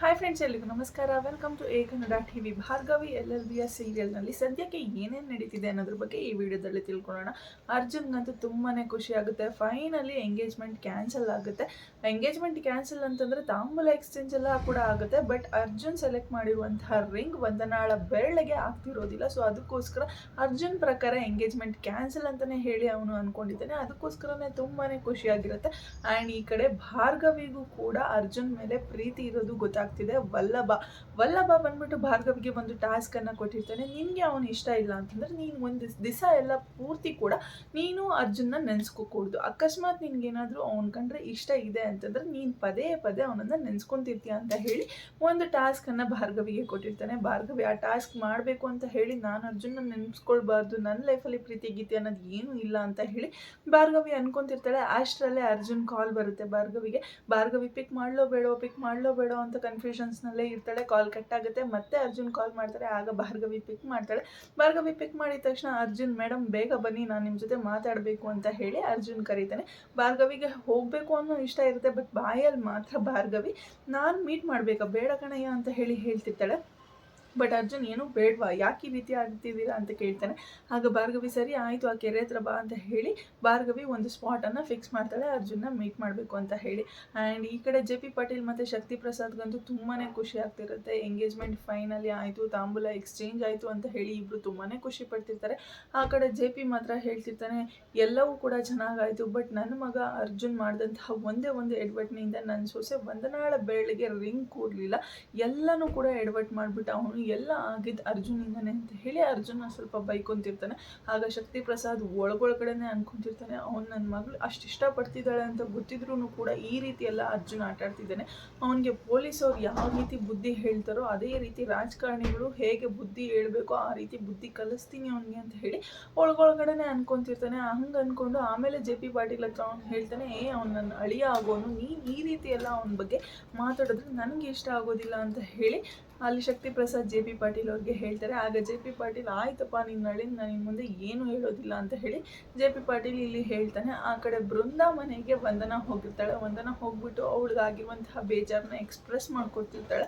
Hi friends ಎಲ್ಲರಿಗೂ ನಮಸ್ಕಾರ. Welcome to A Kannada T V Bhargavi L L ಬಿಯ ಸೀರಿಯಲ್ನಲ್ಲಿ ಸದ್ಯಕ್ಕೆ ಏನೇನು ನಡೀತಿದೆ ಅನ್ನೋದ್ರ ಬಗ್ಗೆ ಈ ವಿಡಿಯೋದಲ್ಲಿ ತಿಳ್ಕೊಳ್ಳೋಣ. ಅರ್ಜುನ್ಗಂತೂ ತುಂಬಾ ಖುಷಿ ಆಗುತ್ತೆ. ಫೈನಲಿ ಎಂಗೇಜ್ಮೆಂಟ್ ಕ್ಯಾನ್ಸಲ್ ಆಗುತ್ತೆ. ಎಂಗೇಜ್ಮೆಂಟ್ ಕ್ಯಾನ್ಸಲ್ ಅಂತಂದರೆ ತಾಂಬೂಲ ಎಕ್ಸ್ಚೇಂಜ್ ಎಲ್ಲ ಕೂಡ ಆಗುತ್ತೆ. ಬಟ್ ಅರ್ಜುನ್ ಸೆಲೆಕ್ಟ್ ಮಾಡಿರುವಂತಹ ರಿಂಗ್ ವಂದನಾಳ ಬೆರಳಿಗೆ ಆಗ್ತಿರೋದಿಲ್ಲ. ಸೊ ಅದಕ್ಕೋಸ್ಕರ ಅರ್ಜುನ್ ಪ್ರಕಾರ ಎಂಗೇಜ್ಮೆಂಟ್ ಕ್ಯಾನ್ಸಲ್ ಅಂತಲೇ ಹೇಳಿ ಅವನು ಅಂದ್ಕೊಂಡಿದ್ದಾನೆ ಅದಕ್ಕೋಸ್ಕರನೇ ತುಂಬಾ ಖುಷಿಯಾಗಿರುತ್ತೆ ಆ್ಯಂಡ್ ಈ ಕಡೆ ಭಾರ್ಗವಿಗೂ ಕೂಡ ಅರ್ಜುನ್ ಮೇಲೆ ಪ್ರೀತಿ ಇರೋದು ಗೊತ್ತಾಗ್ತಿದೆ ವಲ್ಲಭ ವಲ್ಲಭ ಬಂದ್ಬಿಟ್ಟು ಭಾರ್ಗವಿಗೆ ಒಂದು ಟಾಸ್ಕ್ ಅನ್ನ ಕೊಟ್ಟಿರ್ತಾನೆ. ನಿನ್ಗೆ ಅವನು ಇಷ್ಟ ಇಲ್ಲ ಅಂತಂದ್ರೆ ನೀನು ಒಂದು ದಿವಸ ಎಲ್ಲ ಪೂರ್ತಿ ಕೂಡ ನೀನು ಅರ್ಜುನ್ನ ನೆನ್ಸ್ಕೋಕೂಡ್ದು. ಅಕಸ್ಮಾತ್ ನಿನ್ಗೇನಾದ್ರೂ ಅವನ್ ಕಂಡ್ರೆ ಇಷ್ಟ ಇದೆ ಅಂತಂದ್ರೆ ನೀನು ಪದೇ ಪದೇ ಅವನನ್ನ ನೆನ್ಸ್ಕೊಂತಿರ್ತೀಯ ಅಂತ ಹೇಳಿ ಒಂದು ಟಾಸ್ಕ್ ಅನ್ನ ಭಾರ್ಗವಿಗೆ ಕೊಟ್ಟಿರ್ತಾನೆ. ಭಾರ್ಗವಿ ಆ ಟಾಸ್ಕ್ ಮಾಡಬೇಕು ಅಂತ ಹೇಳಿ ನಾನು ಅರ್ಜುನ್ನ ನೆನ್ಸ್ಕೊಳ್ಬಾರ್ದು ನನ್ನ ಲೈಫಲ್ಲಿ ಪ್ರೀತಿ, ಗೀತೆ ಅನ್ನೋದು ಏನು ಇಲ್ಲ ಅಂತ ಹೇಳಿ ಭಾರ್ಗವಿ ಅನ್ಕೊಂತಿರ್ತಾಳೆ. ಅಷ್ಟರಲ್ಲೇ ಅರ್ಜುನ್ ಕಾಲ್ ಬರುತ್ತೆ ಭಾರ್ಗವಿಗೆ. ಭಾರ್ಗವಿ ಪಿಕ್ ಮಾಡ್ಲೋ ಬೇಡೋ ಪಿಕ್ ಮಾಡ್ಲೋ ಬೇಡೋ ಅಂತ ಕನ್ಫ್ಯೂಷನ್ಸ್ನಲ್ಲೇ ಇರ್ತಾಳೆ ಕಾಲ್ ಕಟ್ ಆಗುತ್ತೆ. ಮತ್ತೆ ಅರ್ಜುನ್ ಕಾಲ್ ಮಾಡ್ತಾರೆ, ಆಗ ಭಾರ್ಗವಿ ಪಿಕ್ ಮಾಡ್ತಾಳೆ. ಭಾರ್ಗವಿ ಪಿಕ್ ಮಾಡಿದ ತಕ್ಷಣ ಅರ್ಜುನ್ ಮೇಡಮ್ ಬೇಗ ಬನ್ನಿ, ನಾನು ನಿಮ್ಮ ಜೊತೆ ಮಾತಾಡಬೇಕು ಅಂತ ಹೇಳಿ ಅರ್ಜುನ್ ಕರೀತಾನೆ. ಭಾರ್ಗವಿಗೆ ಹೋಗಬೇಕು ಅನ್ನೋ ಇಷ್ಟ ಇರುತ್ತೆ ಬಟ್ ಬಾಯಲ್ಲಿ ಮಾತ್ರ ಭಾರ್ಗವಿ, ನಾನು ಮೀಟ್ ಮಾಡಬೇಕಾ? ಬೇಡ ಕಣಯ್ಯ ಅಂತ ಹೇಳಿ ಹೇಳ್ತಿರ್ತಾಳೆ. ಬಟ್ ಅರ್ಜುನ್ ಏನು ಬೇಡವಾ? ಯಾಕೆ ಈ ರೀತಿ ಆಗ್ತಿದ್ದೀರಾ ಅಂತ ಕೇಳ್ತಾನೆ. ಆಗ ಭಾರ್ಗವಿ, ಸರಿ ಆಯಿತು, ಆ ಕೆರೆ ಹತ್ರ ಬಾ ಅಂತ ಹೇಳಿ ಭಾರ್ಗವಿ ಒಂದು ಸ್ಪಾಟನ್ನು ಫಿಕ್ಸ್ ಮಾಡ್ತಾಳೆ, ಅರ್ಜುನ್ನ ಮೀಟ್ ಮಾಡಬೇಕು ಅಂತ ಹೇಳಿ. ಆ್ಯಂಡ್ ಈ ಕಡೆ ಜೆ ಪಿ ಪಾಟೀಲ್ ಮತ್ತು ಶಕ್ತಿ ಪ್ರಸಾದ್ಗಂತೂ ತುಂಬಾ ಖುಷಿ ಆಗ್ತಿರುತ್ತೆ. ಎಂಗೇಜ್ಮೆಂಟ್ ಫೈನಲಿ ಆಯಿತು, ತಾಂಬೂಲ ಎಕ್ಸ್ಚೇಂಜ್ ಆಯಿತು ಅಂತ ಹೇಳಿ ಇಬ್ಬರು ತುಂಬಾ ಖುಷಿ ಪಡ್ತಿರ್ತಾರೆ. ಆ ಕಡೆ ಜೆ ಪಿ ಮಾತ್ರ ಹೇಳ್ತಿರ್ತಾನೆ, ಎಲ್ಲವೂ ಕೂಡ ಚೆನ್ನಾಗಾಯಿತು, ಬಟ್ ನನ್ನ ಮಗ ಅರ್ಜುನ್ ಮಾಡಿದಂತಹ ಒಂದೇ ಒಂದು ಎಡ್ವರ್ಟ್ನಿಂದ ನನ್ನ ಸೊಸೆ ವಂದನಾಳ ಬೆರಳಿಗೆ ರಿಂಗ್ ಕೂರಲಿಲ್ಲ ಎಲ್ಲನೂ ಕೂಡ ಎಡ್ವರ್ಟ್ ಮಾಡಿಬಿಟ್ಟು ಅವನು ಎಲ್ಲ ಆಗಿದ್ದು ಅರ್ಜುನಿಂದನೇ ಅಂತ ಹೇಳಿ ಅರ್ಜುನ ಸ್ವಲ್ಪ ಬೈಕೊಂತಿರ್ತಾನೆ. ಆಗ ಶಕ್ತಿ ಪ್ರಸಾದ್ ಒಳಗೊಳಗಡೆನೆ ಅನ್ಕೊಂತಿರ್ತಾನೆ, ಅವ್ನು ನನ್ನ ಮಗಳು ಅಷ್ಟು ಇಷ್ಟಪಡ್ತಿದ್ದಾಳೆ ಅಂತ ಗೊತ್ತಿದ್ರೂ ಕೂಡ ಈ ರೀತಿ ಎಲ್ಲ ಅರ್ಜುನ ಆಟ ಆಡ್ತಿದ್ದಾನೆ ಅವನಿಗೆ ಪೊಲೀಸವ್ರು ಯಾವ ರೀತಿ ಬುದ್ಧಿ ಹೇಳ್ತಾರೋ ಅದೇ ರೀತಿ ರಾಜಕಾರಣಿಗಳು ಹೇಗೆ ಬುದ್ಧಿ ಹೇಳ್ಬೇಕೋ ಆ ರೀತಿ ಬುದ್ಧಿ ಕಲಿಸ್ತೀನಿ ಅವನಿಗೆ ಅಂತ ಹೇಳಿ ಒಳಗೊಳಗಡೆನೆ ಅನ್ಕೊಂತಿರ್ತಾನೆ. ಹಂಗೆ ಅನ್ಕೊಂಡು ಆಮೇಲೆ ಜೆ ಪಿ ಪಾಟೀಲ್ ಹತ್ರ ಅವ್ನು ಹೇಳ್ತಾನೆ, ಏ, ಅವ್ನು ನನ್ನ ಅಳಿಯ ಆಗೋನು, ನೀನು ಈ ರೀತಿ ಎಲ್ಲ ಅವನ ಬಗ್ಗೆ ಮಾತಾಡಿದ್ರೆ ನನಗೆ ಇಷ್ಟ ಆಗೋದಿಲ್ಲ ಅಂತ ಹೇಳಿ ಅಲ್ಲಿ ಶಕ್ತಿ ಪ್ರಸಾದ್ ಜೆ ಪಿ ಪಾಟೀಲ್ ಅವ್ರಿಗೆ ಹೇಳ್ತಾರೆ, ಆಗ ಜೆ ಪಿ ಪಾಟೀಲ್ ಆಯ್ತಪ್ಪ ನಿನ್ನ ನಳಿನ್, ನಾನು ಮುಂದೆ ಏನು ಹೇಳೋದಿಲ್ಲ ಅಂತ ಹೇಳಿ ಜೆ ಪಿ ಪಾಟೀಲ್ ಇಲ್ಲಿ ಹೇಳ್ತಾನೆ, ಆ ಕಡೆ ಬೃಂದಾ ಮನೆಗೆ ವಂದನ ಹೋಗಿರ್ತಾಳೆ. ವಂದನ ಹೋಗ್ಬಿಟ್ಟು ಅವಳಿಗಾಗಿರುವಂತಹ ಬೇಜಾರನ್ನ ಎಕ್ಸ್ಪ್ರೆಸ್ ಮಾಡ್ಕೊತಿರ್ತಾಳೆ.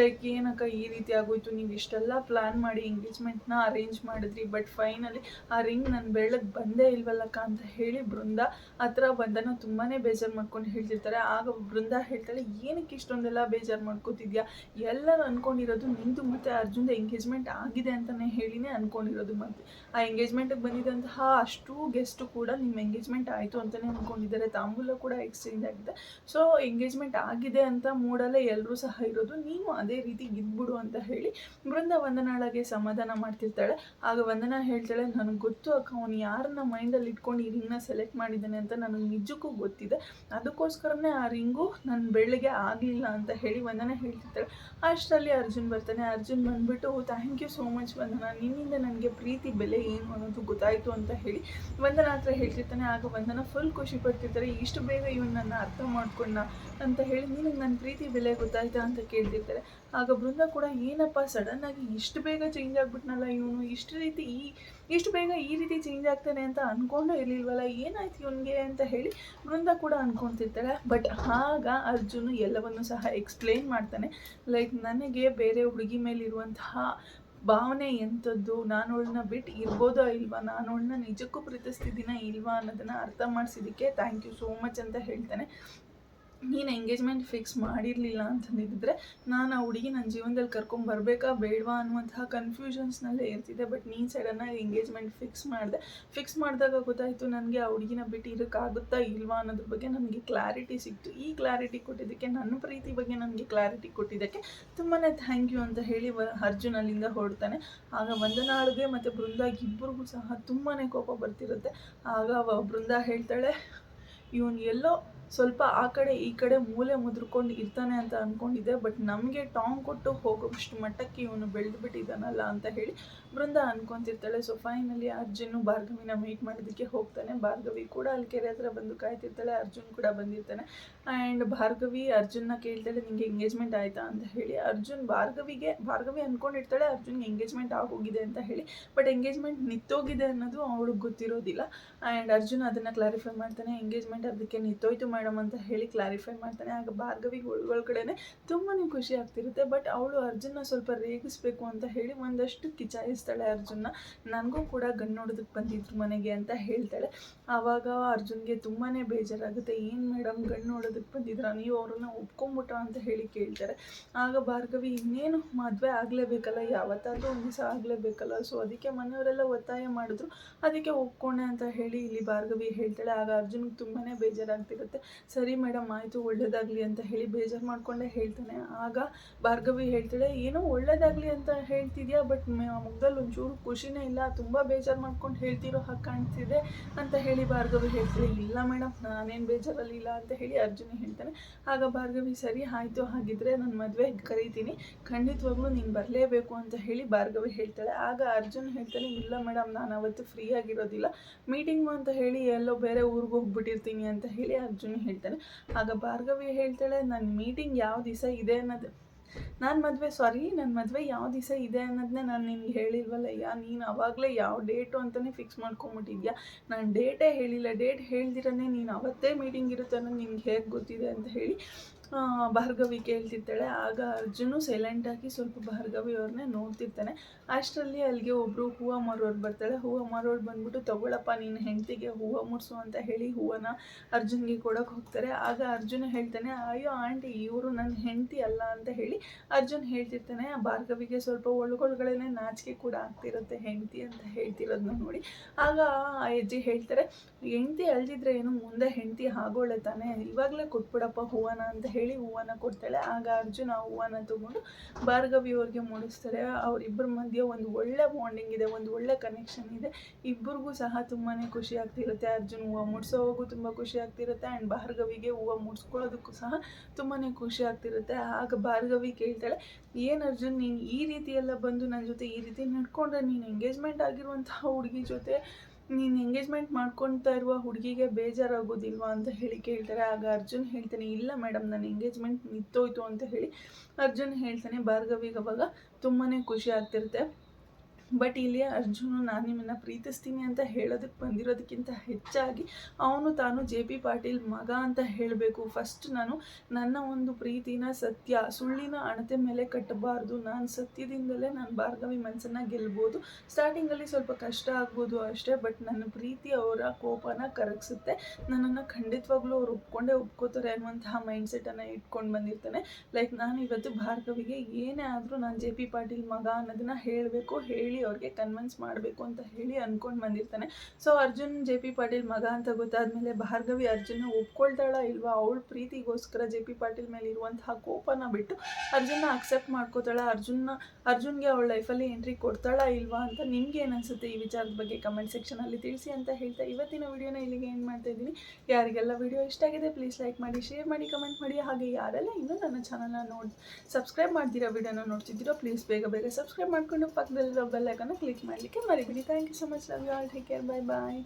ಲೈಕ್, ಏನಕ್ಕ ಈ ರೀತಿ ಆಗೋಯ್ತು? ನೀವು ಇಷ್ಟೆಲ್ಲ ಪ್ಲ್ಯಾನ್ ಮಾಡಿ ಎಂಗೇಜ್ಮೆಂಟ್ನ ಅರೇಂಜ್ ಮಾಡಿದ್ರಿ ಬಟ್ ಫೈನಲಿ ಆ ರಿಂಗ್ ನನ್ನ ಬೆಳಗ್ಗೆ ಬಂದೇ ಇಲ್ವಲ್ಲಕ್ಕ ಅಂತ ಹೇಳಿ ಬೃಂದ ಹತ್ರ ವಂದನ ತುಂಬಾ ಬೇಜಾರು ಮಾಡ್ಕೊಂಡು ಹೇಳ್ತಿರ್ತಾರೆ. ಆಗ ಬೃಂದ ಹೇಳ್ತಾಳೆ, ಏನಕ್ಕೆ ಇಷ್ಟೊಂದೆಲ್ಲ ಬೇಜಾರು ಮಾಡ್ಕೋತಿದ್ಯಾ? ಎಲ್ಲರೂ ಅನ್ಕೊಂಡಿರೋದು ನಿಂದು ಮತ್ತು ಅರ್ಜುನ್ದ ಎಂಗೇಜ್ಮೆಂಟ್ ಆಗಿದೆ ಅಂತಲೇ ಹೇಳಿನೇ ಅನ್ಕೊಂಡಿರೋದು ಮತ್ತೆ. ಆ ಎಂಗೇಜ್ಮೆಂಟಿಗೆ ಬಂದಿದ್ದಂತಹ ಅಷ್ಟು ಗೆಸ್ಟು ಕೂಡ ನಿಮ್ಮ ಎಂಗೇಜ್ಮೆಂಟ್ ಆಯಿತು ಅಂತಲೇ ಅಂದ್ಕೊಂಡಿದ್ದಾರೆ ತಾಂಬೂಲ ಕೂಡ ಎಕ್ಸ್ಚೇಂಜ್ ಆಗಿದೆ. ಸೊ ಎಂಗೇಜ್ಮೆಂಟ್ ಆಗಿದೆ ಅಂತ ಮೂಡಲ್ಲೇ ಎಲ್ಲರೂ ಸಹ ಇರೋದು. ನೀನು ಅದೇ ರೀತಿ ಇದ್ಬಿಡು ಅಂತ ಹೇಳಿ ಬೃಂದ ವಂದನಾಳಗೆ ಸಮಾಧಾನ ಮಾಡ್ತಿರ್ತಾಳೆ. ಆಗ ವಂದನಾ ಹೇಳ್ತಾಳೆ, ನನಗೆ ಗೊತ್ತು ಅಕ್ಕ, ಅವನು ಯಾರನ್ನ ಮೈಂಡಲ್ಲಿ ಇಟ್ಕೊಂಡು ಈ ರಿಂಗ್ನ ಸೆಲೆಕ್ಟ್ ಮಾಡಿದ್ದಾನೆ ಅಂತ ನನಗೆ ನಿಜಕ್ಕೂ ಗೊತ್ತಿದೆ. ಅದಕ್ಕೋಸ್ಕರನೇ ಆ ರಿಂಗು ನನ್ನ ಬೆಳ್ಳಿಗೆ ಆಗಲಿಲ್ಲ ಅಂತ ಹೇಳಿ ವಂದನಾ ಹೇಳ್ತಿರ್ತಾಳೆ. ಅಷ್ಟರಲ್ಲಿ ಅರ್ಜುನ್ ಬರ್ತಾನೆ. ಅರ್ಜುನ್ ಬಂದ್ಬಿಟ್ಟು thank you so much Vandana. ನಿನ್ನಿಂದ ನನಗೆ ಪ್ರೀತಿ, ಬೆಲೆ ಏನು ಅನ್ನೋದು ಗೊತ್ತಾಯಿತು ಅಂತ ಹೇಳಿ ವಂದನ ಹತ್ರ ಹೇಳ್ತಿರ್ತಾನೆ. ಆಗ ವಂದನಾ ಫುಲ್ ಖುಷಿ ಪಡ್ತಿರ್ತಾರೆ. ಇಷ್ಟು ಬೇಗ ಇವನು ನನ್ನ ಅರ್ಥ ಮಾಡ್ಕೊಂಡ ಅಂತ ಹೇಳಿ ನಿನಗೆ ನನ್ನ ಪ್ರೀತಿ, ಬೆಲೆ ಗೊತ್ತಾಯ್ತಾ ಅಂತ ಕೇಳ್ತಿರ್ತಾರೆ. ಆಗ ಬೃಂದ ಕೂಡ, ಏನಪ್ಪ ಸಡನ್ನಾಗಿ ಇಷ್ಟು ಬೇಗ ಚೇಂಜ್ ಆಗ್ಬಿಟ್ನಲ್ಲ ಇವನು. ಇಷ್ಟು ರೀತಿ ಈ ಇಷ್ಟು ಬೇಗ ಈ ರೀತಿ ಚೇಂಜ್ ಆಗ್ತಾನೆ ಅಂತ ಅಂದ್ಕೊಂಡು ಇರಲಿಲ್ವಲ್ಲ, ಏನಾಯ್ತು ಇವನಿಗೆ ಅಂತ ಹೇಳಿ ವೃಂದ ಕೂಡ ಅಂದ್ಕೊತಿರ್ತಾಳೆ ಬಟ್ ಆಗ ಅರ್ಜುನು ಎಲ್ಲವನ್ನು ಸಹ ಎಕ್ಸ್ಪ್ಲೇನ್ ಮಾಡ್ತಾನೆ. ಲೈಕ್ ನನಗೆ ಬೇರೆ ಹುಡುಗಿ ಮೇಲಿರುವಂತಹ ಭಾವನೆ ಎಂಥದ್ದು? ನಾನು ಅವಳನ್ನ ಬಿಟ್ಟು ಇರ್ಬೋದಾ ಇಲ್ವಾ? ನಾನು ಅವಳನ್ನ ನಿಜಕ್ಕೂ ಪ್ರೀತಿಸ್ತಿದ್ದೀನ ಇಲ್ವಾ ಅನ್ನೋದನ್ನು ಅರ್ಥ ಮಾಡಿಸಿದ್ದಕ್ಕೆ ಥ್ಯಾಂಕ್ ಯು ಸೋ ಮಚ್ ಅಂತ ಹೇಳ್ತಾನೆ. ನೀನು ಎಂಗೇಜ್ಮೆಂಟ್ ಫಿಕ್ಸ್ ಮಾಡಿರಲಿಲ್ಲ ಅಂತಂದಿದ್ದರೆ ನಾನು ಆ ಹುಡುಗಿ ನನ್ನ ಜೀವನದಲ್ಲಿ ಕರ್ಕೊಂಡು ಬರಬೇಕಾ ಬೇಡವಾ ಅನ್ನುವಂತಹ ಕನ್ಫ್ಯೂಷನ್ಸ್ನಲ್ಲೇ ಇರ್ತಿದ್ದೆ. ಬಟ್ ನೀನು ಸಡನ್ನಾಗಿ ಎಂಗೇಜ್ಮೆಂಟ್ ಫಿಕ್ಸ್ ಮಾಡಿದೆ. ಫಿಕ್ಸ್ ಮಾಡಿದಾಗ ಗೊತ್ತಾಯಿತು ನನಗೆ ಆ ಹುಡುಗಿನ ಬಿಟ್ಟು ಇರೋಕ್ಕಾಗುತ್ತಾ ಇಲ್ವಾ ಅನ್ನೋದ್ರ ಬಗ್ಗೆ ನನಗೆ ಕ್ಲಾರಿಟಿ ಸಿಕ್ತು. ಈ ಕ್ಲಾರಿಟಿ ಕೊಟ್ಟಿದ್ದಕ್ಕೆ, ನನ್ನ ಪ್ರೀತಿ ಬಗ್ಗೆ ನನಗೆ ಕ್ಲಾರಿಟಿ ಕೊಟ್ಟಿದ್ದಕ್ಕೆ ತುಂಬಾ ಥ್ಯಾಂಕ್ ಯು ಅಂತ ಹೇಳಿ ಅರ್ಜುನ್ ಅಲ್ಲಿಂದ ಹೊರಡ್ತಾನೆ. ಆಗ ವಂದನಾಳ್ಗೆ ಮತ್ತು ಬೃಂದಾಗ ಇಬ್ಬರಿಗೂ ಸಹ ತುಂಬಾ ಕೋಪ ಬರ್ತಿರುತ್ತೆ. ಆಗ ಬೃಂದ ಹೇಳ್ತಾಳೆ, ಇವನು ಎಲ್ಲೋ ಸ್ವಲ್ಪ ಆ ಕಡೆ ಈ ಕಡೆ ಮೂಲೆ ಮುದ್ರಕೊಂಡು ಇರ್ತಾನೆ ಅಂತ ಅಂದ್ಕೊಂಡಿದ್ದೆ ಬಟ್ ನಮಗೆ ಟಾಂಗ್ ಕೊಟ್ಟು ಹೋಗೋಷ್ಟು ಮಟ್ಟಕ್ಕೆ ಇವನು ಬೆಳೆದು ಬಿಟ್ಟಿದ್ದಾನಲ್ಲ ಅಂತ ಹೇಳಿ ಬೃಂದ ಅನ್ಕೊಂತಿರ್ತಾಳೆ. ಸೊ ಫೈನಲಿ ಅರ್ಜುನು ಭಾರ್ಗವಿನ ಮೀಟ್ ಮಾಡೋದಕ್ಕೆ ಹೋಗ್ತಾನೆ. ಭಾರ್ಗವಿ ಕೂಡ ಅಲ್ಲಿ ಕೆರೆ ಹತ್ರ ಬಂದು ಕಾಯ್ತಿರ್ತಾಳೆ. ಅರ್ಜುನ್ ಕೂಡ ಬಂದಿರ್ತಾನೆ. ಆ್ಯಂಡ್ ಭಾರ್ಗವಿ ಅರ್ಜುನ್ನ ಕೇಳ್ತಾಳೆ, ನಿಂಗೆ ಎಂಗೇಜ್ಮೆಂಟ್ ಆಯಿತಾ? ಅಂತ ಹೇಳಿ. ಅರ್ಜುನ್ ಭಾರ್ಗವಿಗೆ, ಭಾರ್ಗವಿ ಅಂದ್ಕೊಂಡಿರ್ತಾಳೆ ಅರ್ಜುನ್ಗೆ ಎಂಗೇಜ್ಮೆಂಟ್ ಆಗೋಗಿದೆ ಅಂತ ಹೇಳಿ ಬಟ್ ಎಂಗೇಜ್ಮೆಂಟ್ ನಿತ್ತೋಗಿದೆ ಅನ್ನೋದು ಅವಳಿಗೆ ಗೊತ್ತಿರೋದಿಲ್ಲ. ಆ್ಯಂಡ್ ಅರ್ಜುನ್ ಅದನ್ನು ಕ್ಲಾರಿಫೈ ಮಾಡ್ತಾನೆ ಎಂಗೇಜ್ಮೆಂಟ್ ಅದಕ್ಕೆ ನಿತ್ತೋಯ್ತು ಮೇಡಮ್ ಅಂತ ಹೇಳಿ ಕ್ಲಾರಿಫೈ ಮಾಡ್ತಾನೆ. ಆಗ ಭಾರ್ಗವಿಗೆ ಒಳಗಡೆನೆ ತುಂಬಾ ಖುಷಿ ಆಗ್ತಿರುತ್ತೆ. ಬಟ್ ಅವಳು ಅರ್ಜುನ್ನ ಸ್ವಲ್ಪ ರೇಗಿಸ್ಬೇಕು ಅಂತ ಹೇಳಿ ಒಂದಷ್ಟು ಕಿಚಾಯಿಸ್ತಾಳೆ ಅರ್ಜುನ್ನ. ನನಗೂ ಕೂಡ ಗಣ್ಣು ನೋಡೋದಕ್ಕೆ ಬಂದಿದ್ರು ಮನೆಗೆ ಅಂತ ಹೇಳ್ತಾಳೆ. ಆವಾಗ ಅರ್ಜುನ್ಗೆ ತುಂಬಾ ಬೇಜಾರಾಗುತ್ತೆ. ಏನು ಮೇಡಮ್ ಗಣ್ಣು ನೋಡೋದಕ್ಕೆ ಬಂದಿದ್ರ ನೀವು ಅವ್ರನ್ನ ಒಪ್ಕೊಂಬಿಟ್ಟ ಅಂತ ಹೇಳಿ ಕೇಳ್ತಾರೆ. ಆಗ ಭಾರ್ಗವಿ, ಇನ್ನೇನು ಮದುವೆ ಆಗಲೇಬೇಕಲ್ಲ? ಯಾವತ್ತಾದರೂ ಒಂದು ದಿವಸ ಆಗಲೇಬೇಕಲ್ಲ? ಸೊ ಅದಕ್ಕೆ ಮನೆಯವರೆಲ್ಲ ಒತ್ತಾಯ ಮಾಡಿದ್ರು. ಅದಕ್ಕೆ ಒಪ್ಕೊಂಡೆ ಅಂತ ಹೇಳಿ ಇಲ್ಲಿ ಭಾರ್ಗವಿ ಹೇಳ್ತಾಳೆ. ಆಗ ಅರ್ಜುನ್ಗೆ ತುಂಬಾ ಬೇಜಾರಾಗ್ತಿರುತ್ತೆ. ಸರಿ ಮೇಡಮ್, ಆಯಿತು, ಒಳ್ಳೇದಾಗಲಿ ಅಂತ ಹೇಳಿ ಬೇಜಾರು ಮಾಡ್ಕೊಂಡೇ ಹೇಳ್ತಾನೆ. ಆಗ ಭಾರ್ಗವಿ ಹೇಳ್ತಾಳೆ, ಏನೋ ಒಳ್ಳೇದಾಗಲಿ ಅಂತ ಹೇಳ್ತಿದ್ಯಾ ಬಟ್ ಮುಗ್ದಲ್ಲಿ ಒಂಚೂರು ಖುಷಿನೇ ಇಲ್ಲ, ತುಂಬ ಬೇಜಾರು ಮಾಡ್ಕೊಂಡು ಹೇಳ್ತಿರೋ ಹಾಗೆ ಕಾಣ್ತಿದೆ ಅಂತ ಹೇಳಿ ಭಾರ್ಗವಿ ಹೇಳ್ತಾಳೆ. ಇಲ್ಲ ಮೇಡಮ್, ನಾನೇನು ಬೇಜಾರಲ್ಲಿ ಇಲ್ಲ ಅಂತ ಹೇಳಿ ಅರ್ಜುನ ಹೇಳ್ತಾನೆ. ಆಗ ಭಾರ್ಗವಿ, ಸರಿ, ಆಯಿತು, ಹಾಗಿದ್ರೆ ನನ್ನ ಮದುವೆ ಕರಿತೀನಿ. ಖಂಡಿತವಾಗ್ಲೂ ನೀನು ಬರಲೇಬೇಕು ಅಂತ ಹೇಳಿ ಭಾರ್ಗವಿ ಹೇಳ್ತಾಳೆ. ಆಗ ಅರ್ಜುನ್ ಹೇಳ್ತಾನೆ, ಇಲ್ಲ ಮೇಡಮ್, ನಾನು ಅವತ್ತು ಫ್ರೀ ಆಗಿರೋದಿಲ್ಲ. ಮೀಟಿಂಗು ಅಂತ ಹೇಳಿ ಎಲ್ಲೋ ಬೇರೆ ಊರಿಗೆ ಹೋಗ್ಬಿಟ್ಟಿರ್ತೀನಿ ಅಂತ ಹೇಳಿ ಅರ್ಜುನ್ ಹೇಳ್ತಾನೆ. ಆಗ ಭಾರ್ಗವಿ ಹೇಳ್ತಾಳೆ ನನ್ನ ಮೀಟಿಂಗ್ ಯಾವ ದಿವಸ ಇದೆ ಅನ್ನೋದು. ನಾನು ಮದುವೆ ಸಾರಿ ನನ್ನ ಮದುವೆ ಯಾವ ದಿವಸ ಇದೆ ಅನ್ನೋದನ್ನ ನಾನು ನಿನ್ಗೆ ಹೇಳಿಲ್ವಲ್ಲ ಯಾ ನೀನು ಅವಾಗಲೇ ಯಾವ ಡೇಟು ಅಂತಲೇ ಫಿಕ್ಸ್ ಮಾಡ್ಕೊಂಬಿಟ್ಟಿದ್ಯಾ? ನಾನು ಡೇಟೇ ಹೇಳಿಲ್ಲ. ಡೇಟ್ ಹೇಳ್ದಿರನೇ ನೀನು ಅವತ್ತೇ ಮೀಟಿಂಗ್ ಇರುತ್ತೆ ಅನ್ನೋದು ನಿನ್ಗೆ ಹೇಗೆ ಗೊತ್ತಿದೆ ಅಂತ ಹೇಳಿ ಭಾರ್ಗವಿ ಕೇಳ್ತಿರ್ತಾಳೆ. ಆಗ ಅರ್ಜುನು ಸೈಲೆಂಟಾಗಿ ಸ್ವಲ್ಪ ಭಾರ್ಗವಿ ಅವ್ರನ್ನೇ ನೋಡ್ತಿರ್ತಾನೆ. ಅಷ್ಟರಲ್ಲಿ ಅಲ್ಲಿಗೆ ಒಬ್ಬರು ಹೂವು ಮಾರೋರು ಬರ್ತಾಳೆ. ಹೂವು ಮಾರೋರು ಬಂದ್ಬಿಟ್ಟು, ತಗೊಳಪ್ಪ ನಿನ್ನ ಹೆಂಡತಿಗೆ ಹೂವು ಮುಡಿಸು ಅಂತ ಹೇಳಿ ಹೂವನ್ನ ಅರ್ಜುನ್ಗೆ ಕೊಡೋಕೆ ಹೋಗ್ತಾರೆ. ಆಗ ಅರ್ಜುನ ಹೇಳ್ತಾನೆ, ಅಯ್ಯೋ, ಆಂಟಿ, ಇವರು ನನ್ನ ಹೆಂಡತಿ ಅಲ್ಲ ಅಂತ ಹೇಳಿ ಅರ್ಜುನ್ ಹೇಳ್ತಿರ್ತಾನೆ, ಭಾರ್ಗವಿಗೆ ಸ್ವಲ್ಪ ಒಳಗೊಳಗಡೆನೆ ನಾಚಿಕೆ ಕೂಡ ಆಗ್ತಿರುತ್ತೆ ಹೆಂಡತಿ ಅಂತ ಹೇಳ್ತಿರೋದನ್ನ ನೋಡಿ. ಆಗ ಆ ಅಜ್ಜಿ ಹೇಳ್ತಾರೆ, ಹೆಂಡತಿ ಅಳ್ದಿದ್ರೆ ಏನು ಮುಂದೆ ಹೆಂಡತಿ ಆಗೋಳೆ ತಾನೆ. ಇವಾಗಲೇ ಕೊಟ್ಬಿಡಪ್ಪ ಹೂವನ ಅಂತ ಹೂವನ ಕೊಡ್ತಾಳೆ. ಆಗ ಅರ್ಜುನ್ ಆ ಹೂವನ ತಗೊಂಡು ಭಾರ್ಗವಿ ಅವ್ರಿಗೆ ಮೂಡಿಸ್ತಾರೆ ಅವರಿಬ್ಬರ ಮಧ್ಯೆ ಒಂದು ಒಳ್ಳೆ ಬಾಂಡಿಂಗ್ ಇದೆ, ಒಂದು ಒಳ್ಳೆ ಕನೆಕ್ಷನ್ ಇದೆ. ಇಬ್ಬರಿಗೂ ಸಹ ತುಂಬಾ ಖುಷಿ ಆಗ್ತಿರುತ್ತೆ. ಅರ್ಜುನ್ ಹೂವು ಮುಡ್ಸೋವಾಗೂ ತುಂಬ ಖುಷಿ ಆಗ್ತಿರುತ್ತೆ. ಆ್ಯಂಡ್ ಭಾರ್ಗವಿಗೆ ಹೂವು ಮುಡಿಸ್ಕೊಳ್ಳೋದಕ್ಕೂ ಸಹ ತುಂಬಾ ಖುಷಿ ಆಗ್ತಿರುತ್ತೆ. ಆಗ ಭಾರ್ಗವಿ ಕೇಳ್ತಾಳೆ, ಏನು ಅರ್ಜುನ್, ನೀನು ಈ ರೀತಿ ಎಲ್ಲ ಬಂದು ನನ್ನ ಜೊತೆ ಈ ರೀತಿ ನಡ್ಕೊಂಡ್ರೆ ನೀನು ಎಂಗೇಜ್ಮೆಂಟ್ ಆಗಿರುವಂತಹ ಹುಡುಗಿ ಜೊತೆ ನೀನು ಎಂಗೇಜ್ಮೆಂಟ್ ಮಾಡ್ಕೊತಾ ಇರುವ ಹುಡುಗಿಗೆ ಬೇಜಾರಾಗೋದಿಲ್ವಾ ಅಂತ ಹೇಳಿ ಕೇಳ್ತಾರೆ. ಆಗ ಅರ್ಜುನ್ ಹೇಳ್ತಾನೆ, ಇಲ್ಲ ಮೇಡಮ್ ನನ್ನ ಎಂಗೇಜ್ಮೆಂಟ್ ನಿಂತೋಯ್ತು ಅಂತ ಹೇಳಿ ಅರ್ಜುನ್ ಹೇಳ್ತಾನೆ ಭಾರ್ಗವಿಗೆ ಅವಾಗ ತುಂಬಾ ಖುಷಿ ಆಗ್ತಿರುತ್ತೆ. ಬಟ್ ಇಲ್ಲಿ ಅರ್ಜುನು ನಾನು ನಿಮ್ಮನ್ನು ಪ್ರೀತಿಸ್ತೀನಿ ಅಂತ ಹೇಳೋದಕ್ಕೆ ಬಂದಿರೋದಕ್ಕಿಂತ ಹೆಚ್ಚಾಗಿ ಅವನು ತಾನು ಜೆ ಪಿ ಪಾಟೀಲ್ ಮಗ ಅಂತ ಹೇಳಬೇಕು. ಫಸ್ಟ್ ನಾನು ನನ್ನ ಒಂದು ಪ್ರೀತಿನ ಸತ್ಯ, ಸುಳ್ಳಿನ ಅಣತೆ ಮೇಲೆ ಕಟ್ಟಬಾರ್ದು. ನಾನು ಸತ್ಯದಿಂದಲೇ ನಾನು ಭಾರ್ಗವಿ ಮನಸ್ಸನ್ನು ಗೆಲ್ಬೋದು. ಸ್ಟಾರ್ಟಿಂಗಲ್ಲಿ ಸ್ವಲ್ಪ ಕಷ್ಟ ಆಗ್ಬೋದು ಅಷ್ಟೇ ಬಟ್ ನನ್ನ ಪ್ರೀತಿ ಅವರ ಕೋಪನ ಕರಗಿಸುತ್ತೆ. ನನ್ನನ್ನು ಖಂಡಿತವಾಗ್ಲೂ ಅವ್ರು ಒಪ್ಕೊಂಡೇ ಒಪ್ಕೋತಾರೆ ಅನ್ನುವಂತಹ ಮೈಂಡ್ಸೆಟನ್ನು ಇಟ್ಕೊಂಡು ಬಂದಿರ್ತಾನೆ. ಲೈಕ್ ನಾನು ಇವತ್ತು ಭಾರ್ಗವಿಗೆ ಏನೇ ಆದರೂ ನಾನು ಜೆ ಪಿ ಪಾಟೀಲ್ ಮಗ ಅನ್ನೋದನ್ನ ಹೇಳಬೇಕು, ಹೇಳಿ ಅವ್ರಿಗೆ ಕನ್ವಿನ್ಸ್ ಮಾಡಬೇಕು ಅಂತ ಹೇಳಿ ಅಂದ್ಕೊಂಡು ಬಂದಿರ್ತಾನೆ. So Arjun J P Patil ಮಗ ಅಂತ ಗೊತ್ತಾದ್ಮೇಲೆ ಭಾರ್ಗವಿ ಅರ್ಜುನ ಒಪ್ಕೊಳ್ತಾಳ ಇಲ್ವಾ? ಅವಳ ಪ್ರೀತಿಗೋಸ್ಕರ ಜೆ ಪಿ ಪಾಟೀಲ್ ಮೇಲೆ ಇರುವಂತಹ ಕೋಪನ ಬಿಟ್ಟು ಅರ್ಜುನ್ನ ಅಕ್ಸೆಪ್ಟ್ ಮಾಡ್ಕೋತಾಳ? ಅರ್ಜುನ್ನ, ಅರ್ಜುನ್ಗೆ ಅವಳ ಲೈಫಲ್ಲಿ ಎಂಟ್ರಿ ಕೊಡ್ತಾಳ ಇಲ್ವಾ ಅಂತ ನಿಮ್ಗೆ ಏನು ಅನಿಸುತ್ತೆ ಈ ವಿಚಾರದ ಬಗ್ಗೆ ಕಮೆಂಟ್ ಸೆಕ್ಷನಲ್ಲಿ ತಿಳಿಸಿ ಅಂತ ಹೇಳ್ತಾ ಇವತ್ತಿನ ವಿಡಿಯೋನ ಇಲ್ಲಿಗೆ ಏನು ಮಾಡ್ತಾ ಇದ್ದೀನಿ. ಯಾರಿಗೆಲ್ಲ ವಿಡಿಯೋ ಇಷ್ಟ ಆಗಿದೆ ಪ್ಲೀಸ್ ಲೈಕ್ ಮಾಡಿ ಶೇರ್ ಮಾಡಿ ಕಮೆಂಟ್ ಮಾಡಿ. ಹಾಗೆ ಯಾರೆಲ್ಲ ಇನ್ನೂ ನನ್ನ ಚಾನಲ್ನ ನೋಡಿ ಸಬ್ಸ್ಕ್ರೈಬ್ ಮಾಡ್ತೀರಾ ವಿಡಿಯೋನ ನೋಡ್ತಿದ್ದೀರೋ ಪ್ಲೀಸ್ ಬೇಗ ಬೇಗ ಸಬ್ಸ್ಕ್ರೈಬ್ ಮಾಡ್ಕೊಂಡು ಪಕ್ಕದಲ್ಲಿರೋ ಬೆಲ್ಲೈಕನ್ನು ಕ್ಲಿಕ್ ಮಾಡಲಿಕ್ಕೆ ಮರಿಬೇಡಿ. Thank you so much love you all take care bye bye